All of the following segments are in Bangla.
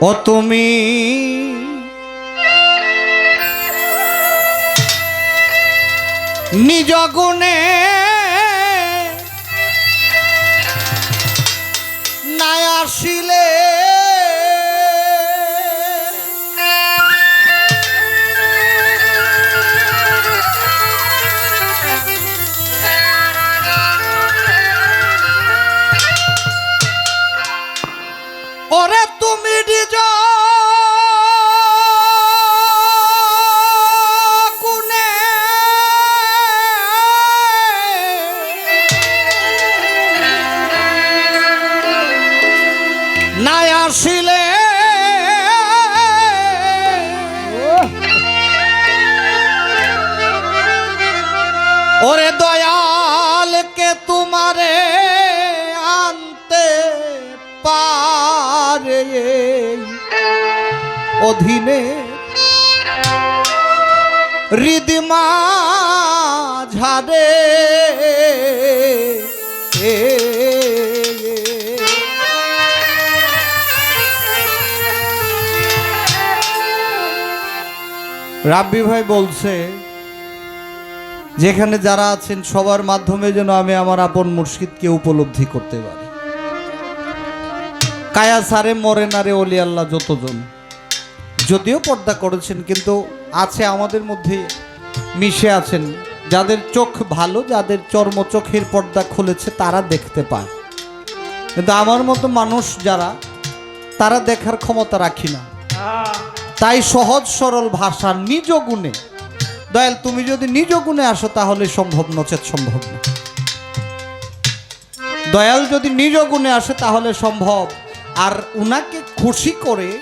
ও তুমি? নিজ গুণে নাই আসিলে ওরে দয়াল কে তোমারে আনতে পারে? অধীনে রিদিমা এ রাব্বি ভাই বলছে যেখানে যারা আছেন সবার মাধ্যমে যেন আমি আমার আপন মুর্শিদকে উপলব্ধি করতে পারি। কায়া সারে মরে নারে অলি আল্লাহ যতজন। যদিও পর্দা করেছেন কিন্তু আছে আমাদের মধ্যে মিশে আছেন। যাদের চোখ ভালো যাদের চর্ম চোখের পর্দা খুলেছে তারা দেখতে পায়। কিন্তু আমার মতো মানুষ যারা তারা দেখার ক্ষমতা রাখি না। তাই সহজ সরল ভাষা নিজ গুণে দয়াল, তুমি যদি নিজ গুণে আসো, তাহলে সম্ভব নচেত সম্ভব না। দয়াল যদি নিজ গুণে আসে, তাহলে সম্ভব। আর উনাকে খুশি করে,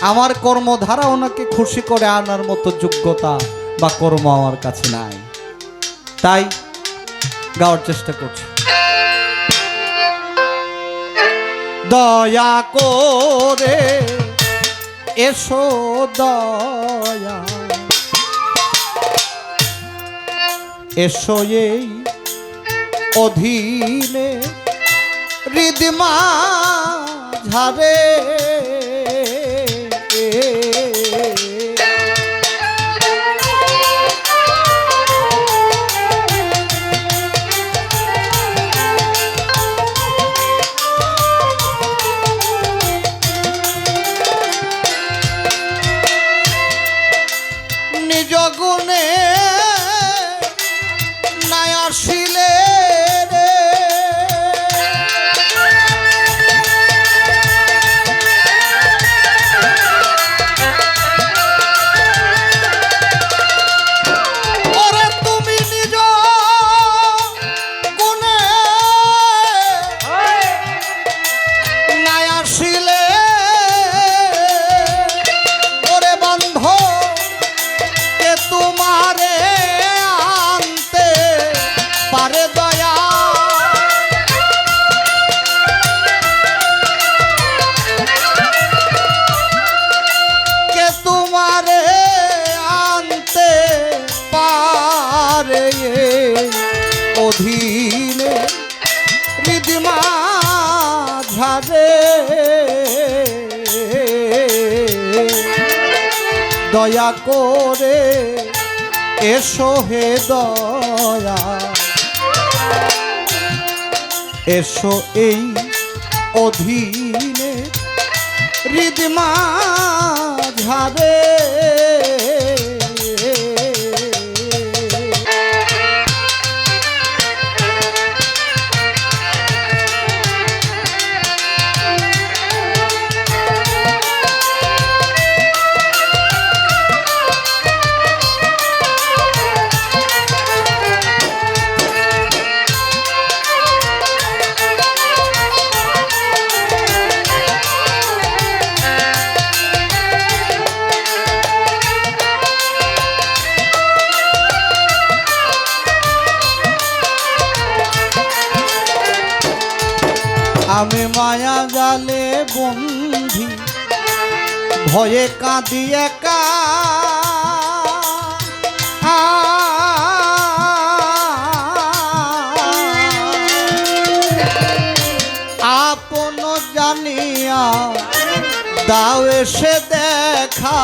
আমার কর্মধারা ওনাকে খুশি করে আনার মতো যোগ্যতা বা কর্ম আমার কাছে নাই। তাই গাওয়ার চেষ্টা করছি। দয়া করে এসো, দয়া এসো এই অধীনে হৃদমা ঝারে। দয়া করে এসো হে দয়া। এসো এই অধীনে হৃদমা ঝাড়ে বন্ধি ভয়ে কাঁদি একা। আপন জানিয়া দাও এসে দেখা।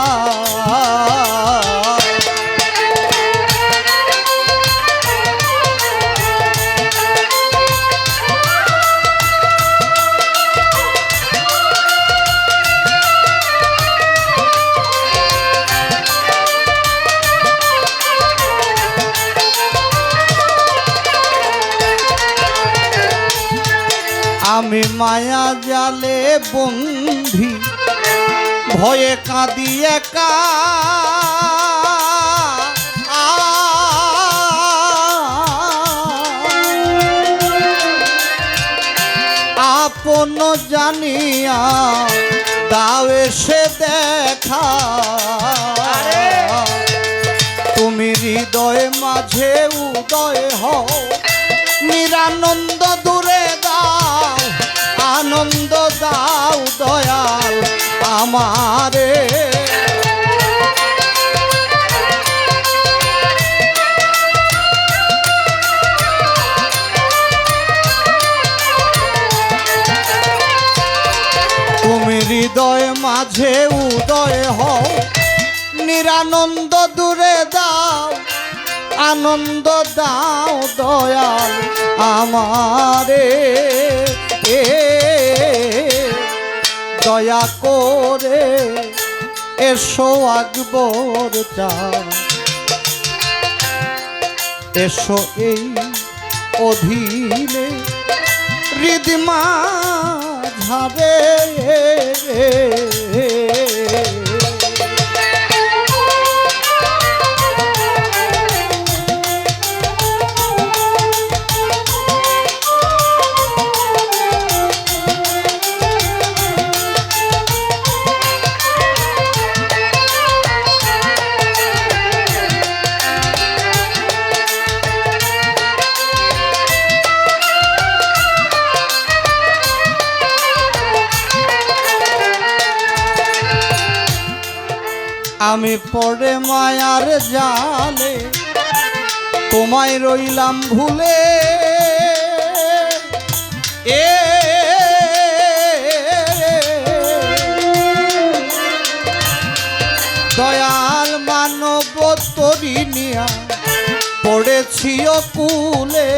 মায়া জালে বন্ধি ভয়ে কাঁদি একা আপন জানিয়া দাও এসে দেখা। তুমি হৃদয় মাঝে উদয় হও নিরানন্দ আমারে। হৃদয় মাঝে উদয় হও নিরানন্দ দূরে দাও আনন্দ দাও দয়াল আমারে। দয়া করে এসো আকবর চা এসো এই অধীনে হৃদমা ঝাবে পড়ে মায়ার জালে তোমায় রইলাম ভুলে। এ দয়াল মানব তরি নিয়া পড়েছি কুলে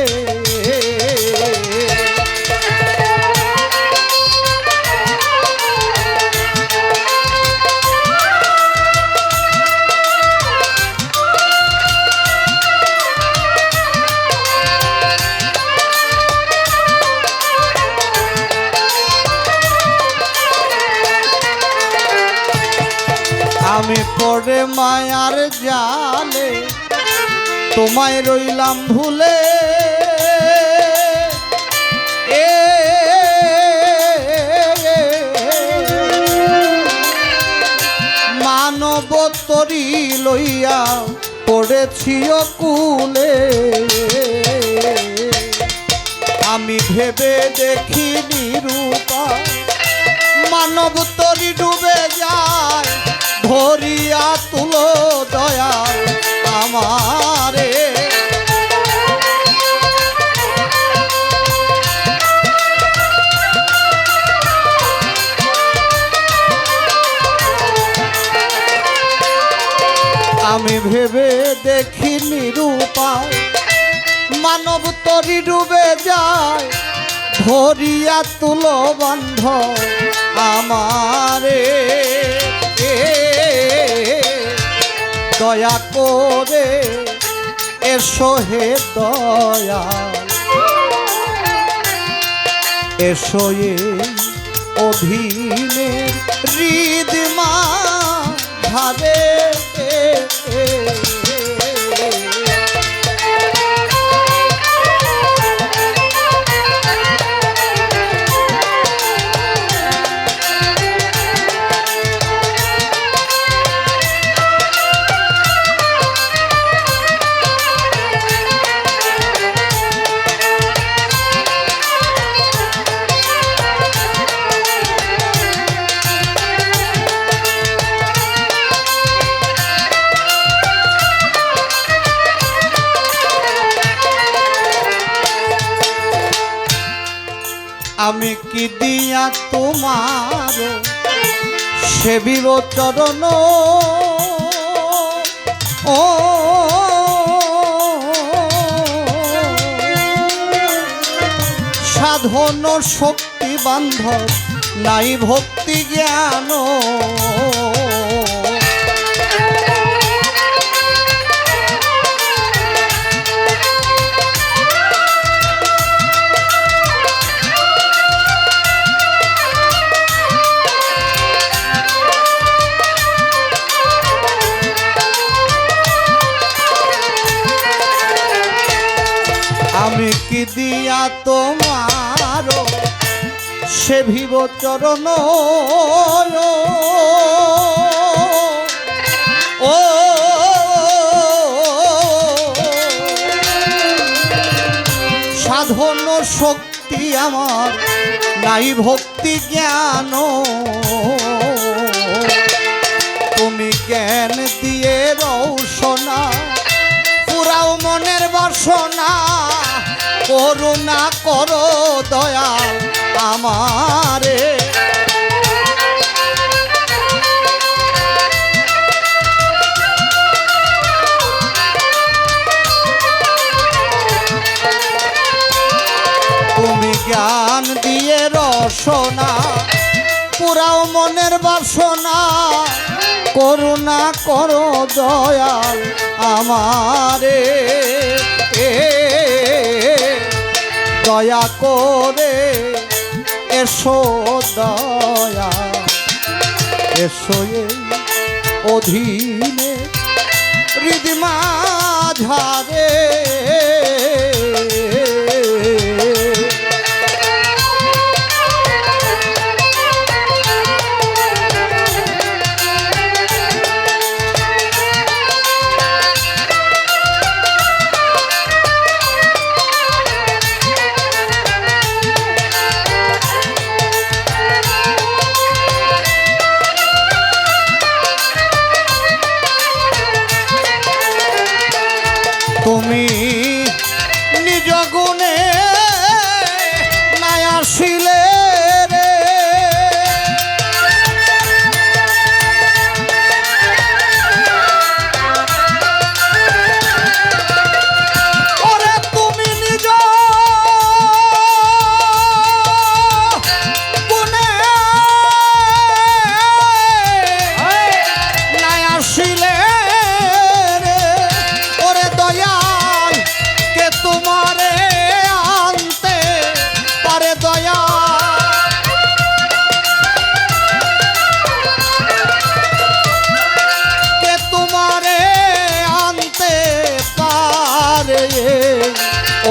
মায়ার জালে, তোমায় রইলাম ভুলে। এ মানব তরি লইয়া পড়েছি কুলে আমি ভেবে দেখি নিরূপা মানব তরি ডুবে যায় ধরিয়া তুলো দয়াল আমারে। আমি ভেবে দেখি নিরূপায় মানব তরি ডুবে যায়, ধরিয়া তুলো বন্ধ আমারে। দয়া করে এসো হে দয়া এসো এ অধীনে হৃদমা ধারে তোমার। সেবিব চরণ ও। সাধন শক্তি বান্ধব নাই ভক্তি জ্ঞান। চরণ ও, সাধন শক্তি আমার, নাই ভক্তি জ্ঞান। তুমি জ্ঞান দিয়ে রৌসনা পুরাও মনের বাসনা, করুণা করো দয়াল আমারে করুণা করো দয়াল আমারে। এ, দয়া করে এসো দয়া। এসো অধীনে হৃদিমা ঝারে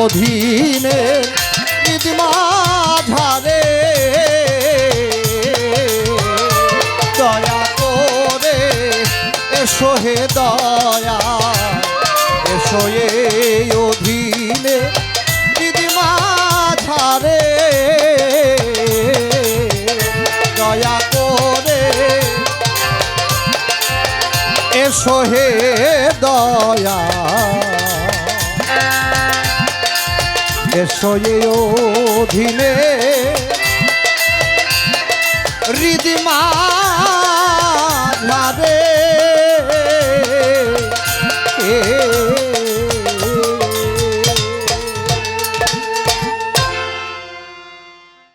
অধীনে মাঝারে। দয়া করে এসো হে দয়া, এসো এই অধীনে মাঝারে। দয়া করে এসো হে দয়া। এসো এ অধীনে হৃদিমা